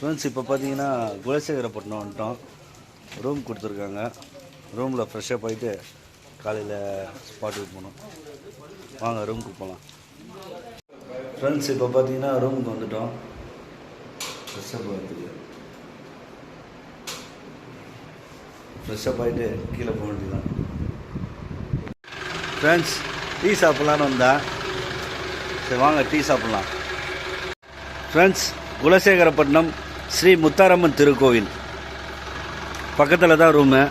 Friends இப்போ பார்த்தீங்கன்னா குலசேகரப்பட்டினம் வந்துட்டோம். ரூம் கொடுத்துருக்காங்க. ரூமில் ஃப்ரெஷ்ஷப் ஆகிட்டு காலையில் ஸ்பாட்டுக்கு போகணும். வாங்க ரூமுக்கு போகலாம் ஃப்ரெண்ட்ஸ் இப்போ பார்த்தீங்கன்னா ரூமுக்கு வந்துட்டோம். ஃப்ரெஷ்ஷப் ஆகிறதுக்கு ஃப்ரெஷ்ஷப் ஆகிட்டு கீழே போக வேண்டியதான் ஃப்ரெண்ட்ஸ் டீ சாப்பிட்லான்னு வந்தேன் சரி வாங்க டீ சாப்பிட்லாம். ஃப்ரெண்ட்ஸ் குலசேகரப்பட்டினம் ஸ்ரீ முத்தாரம்மன் திருக்கோவில். பக்கத்தில் தான் ரூமு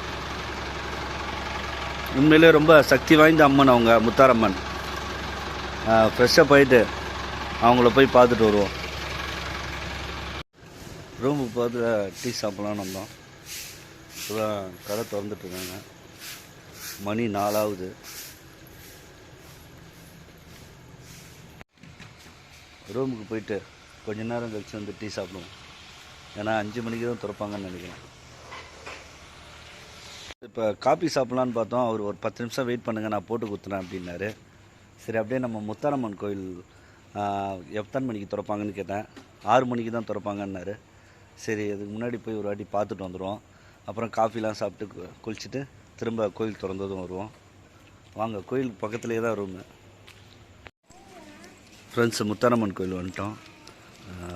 உண்மையிலே ரொம்ப சக்தி வாய்ந்த அம்மன் அவங்க முத்தாரம்மன். ஃப்ரெஷ்ஷப் போயிட்டு அவங்கள போய் பார்த்துட்டு வருவோம். ரூமுக்கு பார்த்து டீ சாப்பிட்லான்னு வந்தோம். இப்போதான் கடை திறந்துட்டுருக்காங்க மணி நாலாவது. ரூமுக்கு போயிட்டு கொஞ்ச நேரம் கழிச்சு வந்து டீ சாப்பிடுவோம். ஏன்னா அஞ்சு மணிக்கு தான் திறப்பாங்கன்னு நினைக்கிறேன். இப்போ காஃபி சாப்பிட்லான்னு பார்த்தோம். அவர் ஒரு பத்து நிமிஷம் வெயிட் பண்ணுங்கள் நான் போட்டு கொடுத்துறேன் அப்படின்னாரு. சரி அப்படியே நம்ம முத்தாரம்மன் கோயில் எத்தனை மணிக்கு திறப்பாங்கன்னு கேட்டேன். ஆறு மணிக்கு தான் திறப்பாங்கன்னாரு. சரி அதுக்கு முன்னாடி போய் ஒரு வாட்டி பார்த்துட்டு வந்துடுவோம் அப்புறம் காஃபிலாம் சாப்பிட்டு கு- குளிச்சுட்டு திரும்ப கோயில் திறந்ததும் வருவோம். வாங்க கோயிலுக்கு பக்கத்துலேயே தான் ரூமு ஃப்ரெண்ட்ஸ் முத்தாரம்மன் கோயில் வந்துட்டோம்.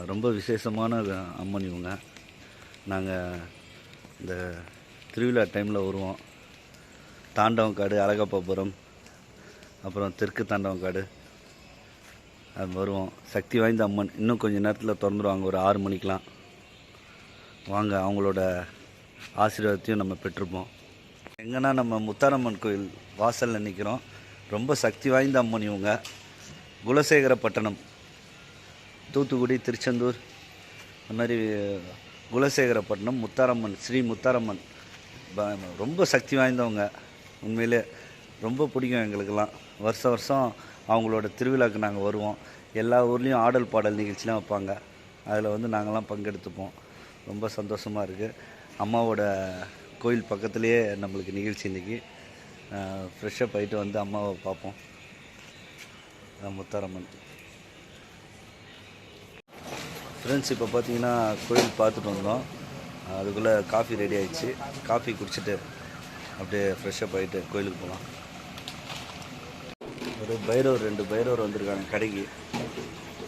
ரொம்ப விசேஷமான அம்மன் இவங்க. நாங்கள் இந்த திருவிழா டைமில் வருவோம். தாண்டவம் காடு அழகப்பாபுரம் அப்புறம் தெற்கு தாண்டவம் காடு. அது வருவோம். சக்தி வாய்ந்த அம்மன். இன்னும் கொஞ்சம் நேரத்தில் திறந்துருவாங்க. ஒரு ஆறு மணிக்கெலாம் வாங்க அவங்களோட ஆசீர்வாதத்தையும் நம்ம பெற்றிருப்போம். எங்கன்னா நம்ம முத்தாரம்மன் கோயில் வாசலில் நிற்கிறோம் ரொம்ப சக்தி வாய்ந்த அம்மன் இவங்க. பட்டணம் தூத்துக்குடி திருச்செந்தூர் அந்த மாதிரி குலசேகரப்பட்டினம் முத்தாரம்மன் ஸ்ரீ முத்தாரம்மன். ப- ரொம்ப சக்தி வாய்ந்தவங்க. உண்மையிலே ரொம்ப பிடிக்கும் எங்களுக்கெல்லாம். வருஷ வருஷம் அவங்களோட திருவிழாவுக்கு நாங்கள் வருவோம். எல்லா ஊர்லேயும் ஆடல் பாடல் நிகழ்ச்சிலாம் வைப்பாங்க. அதில் வந்து நாங்கள்லாம் பங்கெடுத்துப்போம். ரொம்ப சந்தோஷமாக இருக்குது அம்மாவோட கோயில் பக்கத்துலேயே நம்மளுக்கு நிகழ்ச்சி இன்றைக்கி ஃப்ரெஷ்ஷப் ஆகிட்டு வந்து அம்மாவை பார்ப்போம். முத்தாரம்மன். ஃப்ரெண்ட்ஸ் இப்போ பார்த்தீங்கன்னா கோயில் பார்த்துட்டு வந்தோம். அதுக்குள்ளே காஃபி ரெடி ஆகிடுச்சு காஃபி குடிச்சிட்டு அப்படியே ஃப்ரெஷ்ஷப் ஆகிட்டு கோயிலுக்கு போகலாம் ஒரு பைரவர் ரெண்டு பைரவர் வந்திருக்காங்க கடைக்கு.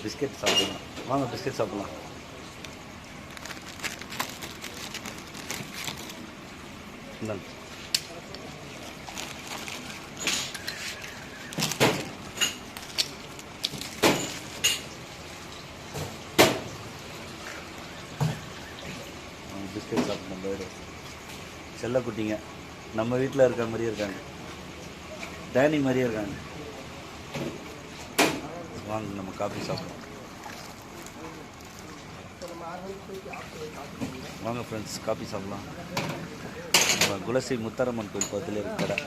பிஸ்கெட் சாப்பிடலாம். வாங்க பிஸ்கெட் சாப்பிட்லாம். இந்தாங்க அவங்க பிஸ்கெட் சாப்பிடணும் பைரவர் செல்ல குட்டிங்க. நம்ம வீட்டில் இருக்கிற மாதிரியே இருக்காங்க. டேனி மாதிரியே இருக்காங்க. வாங்க நம்ம காஃபி சாப்பிடுவோம் வாங்க ஃப்ரெண்ட்ஸ் காஃபி சாப்பிடலாம். நம்ம குலசி முத்தாரம்மன் கோயில் பக்கத்தில் இருக்க கடை.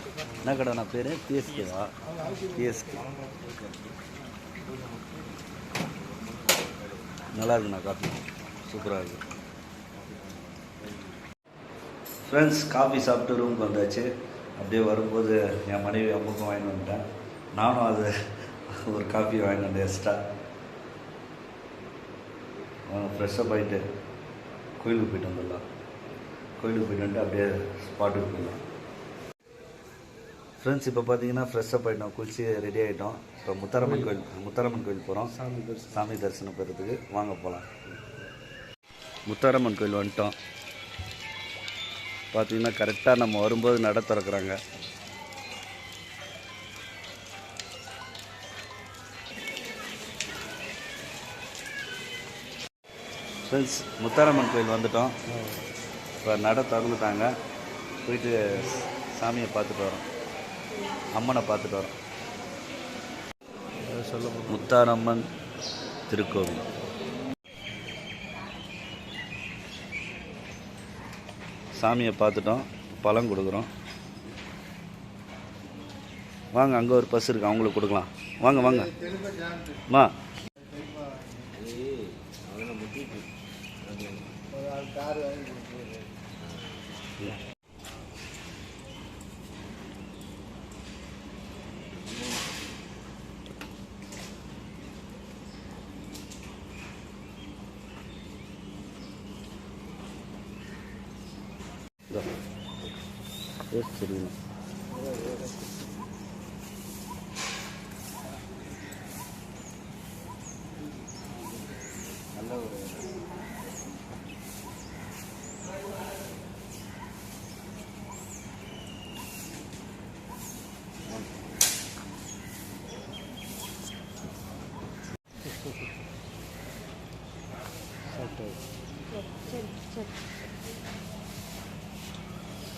என்ன கடை? நான் பேர் பிஎஸ்கேவா பிஎஸ்கே நல்லா இருக்குண்ணா காஃபி சூப்பராக இருக்குது ஃப்ரெண்ட்ஸ் காஃபி சாப்பிட்டு ரூமுக்கு வந்தாச்சு. அப்படியே வரும்போது என் மனைவி அம்முக்கும் வாங்கிட்டு வந்துட்டேன் நானும் அது ஒரு காஃபி வாங்கிட்டு வந்தேன் எக்ஸ்ட்ரா ஃப்ரெஷ்ஷப் ஆகிட்டு கோயிலுக்கு போயிட்டு வந்துடலாம். கோயிலுக்கு போயிட்டு வந்துட்டு அப்படியே ஸ்பாட்டுக்கு போயிடலாம் ஃப்ரெண்ட்ஸ் இப்போ பார்த்தீங்கன்னா ஃப்ரெஷ்ஷப் ஆகிட்டோம் குளிச்சு ரெடி ஆகிட்டோம் இப்போ முத்தாரம்மன் கோயில் முத்தாரம்மன் கோயில் போகிறோம் சாமி தரிசனம். சாமி தரிசனம் பெறதுக்கு வாங்க போகலாம் முத்தாரம்மன் கோயில் வந்துட்டோம். பார்த்தீங்கன்னா கரெக்டாக நம்ம வரும்போது நட திறக்கிறாங்க. ஃப்ரெண்ட்ஸ் முத்தாரம்மன் கோயில் வந்துட்டோம். இப்போ நட திறந்துட்டாங்க. போயிட்டு சாமியை பார்த்துட்டு வரோம். அம்மனை பார்த்துட்டு வரோம். முத்தாரம்மன் திருக்கோவில். சாமியை பார்த்துட்டோம் பழம் கொடுக்குறோம். வாங்க அங்கே ஒரு பஸ் இருக்கு அவங்களுக்கு கொடுக்கலாம். வாங்க வாங்க. மா. டேஸ்ட் தெரியல நல்ல ஒரு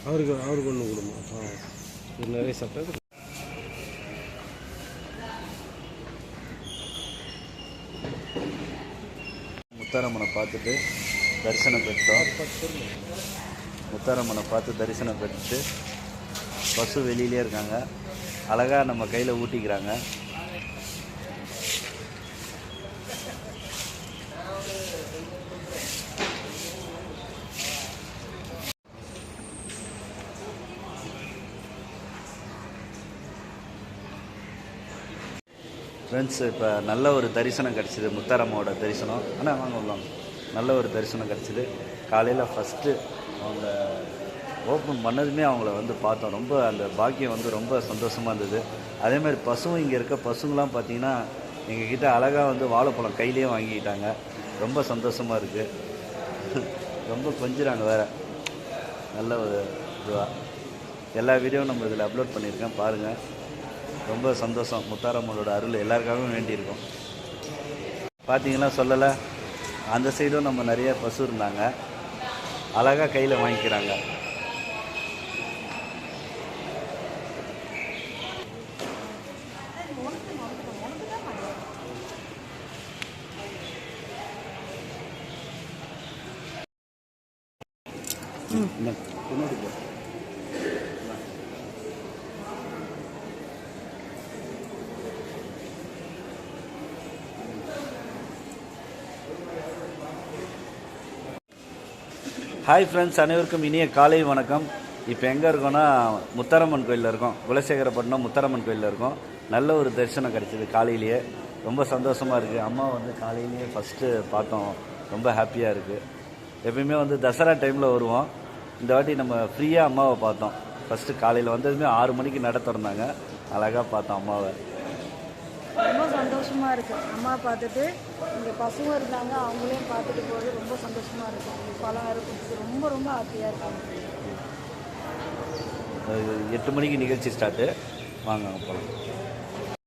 அவருக்கு அவருக்கு ஒன்று கொடுமா ஆ இது நிறைய சாப்பிட்டா முத்தாரம்மனை பார்த்துட்டு தரிசனம் பெற்றோம். முத்தாரம்மனை பார்த்து தரிசனம் பெற்றுட்டு பசு வெளியிலே இருக்காங்க. அழகாக நம்ம கையில் ஊட்டிக்கிறாங்க. ஃப்ரெண்ட்ஸ் இப்போ நல்ல ஒரு தரிசனம் கிடச்சிது முத்தாரம்மாவோட தரிசனம். ஆனால் வாங்க உள்ளாங்க நல்ல ஒரு தரிசனம் கிடச்சிது. காலையில் ஃபஸ்ட்டு அவங்க ஓப்பன் பண்ணதுமே அவங்கள வந்து பார்த்தோம். ரொம்ப அந்த பாக்கியம் வந்து ரொம்ப சந்தோஷமாக இருந்தது. அதேமாதிரி பசுவும் இங்கே இருக்க பசுங்களாம் பார்த்தீங்கன்னா எங்ககிட்ட அழகாக வந்து வாழைப்பழம் கையிலேயே வாங்கிக்கிட்டாங்க. ரொம்ப சந்தோஷமாக இருக்குது ரொம்ப கொஞ்சிறாங்க வேறு. நல்ல ஒரு இதுவாக எல்லா வீடியோவும் நம்ம இதில் அப்லோட் பண்ணியிருக்கேன். பாருங்கள் ரொம்ப சந்தோஷம். முத்தாரம்மனோட அருள் எல்லாருக்காகவும் வேண்டியிருக்கோம். பார்த்தீங்கன்னா சொல்லலை? அந்த சைடும் நம்ம நிறைய பசு இருந்தாங்க. அழகாக கையில் வாங்கிக்கிறாங்க. பின்னாடி போ. ஹாய் ஃப்ரெண்ட்ஸ் அனைவருக்கும் இனிய காலை வணக்கம். இப்போ எங்கே இருக்கோன்னா முத்தாரம்மன் கோயிலில் இருக்கோம். குலசேகரப்பட்டினம் முத்தாரம்மன் கோயிலில் இருக்கோம். நல்ல ஒரு தரிசனம் கிடச்சிது காலையிலேயே. ரொம்ப சந்தோஷமாக இருக்குது அம்மா வந்து காலையிலேயே ஃபஸ்ட்டு பார்த்தோம். ரொம்ப ஹாப்பியாக இருக்குது எப்பயுமே வந்து தசரா டைமில் வருவோம். இந்த வாட்டி நம்ம ஃப்ரீயாக அம்மாவை பார்த்தோம். ஃபஸ்ட்டு காலையில் வந்ததுமே ஆறு மணிக்கு நட திறந்தாங்க. அழகாக பார்த்தோம் அம்மாவை. சந்தோஷமாக இருக்குது அம்மா பார்த்துட்டு இங்கே பசங்க இருந்தாங்க அவங்களையும் பார்த்துட்டு போகிறது ரொம்ப சந்தோஷமாக இருக்கும் பழம் வேறு கொடுத்து ரொம்ப ரொம்ப ஹாப்பியாக இருக்காங்க. எட்டு மணிக்கு நிகழ்ச்சி ஸ்டார்ட்டு வாங்க போகலாம்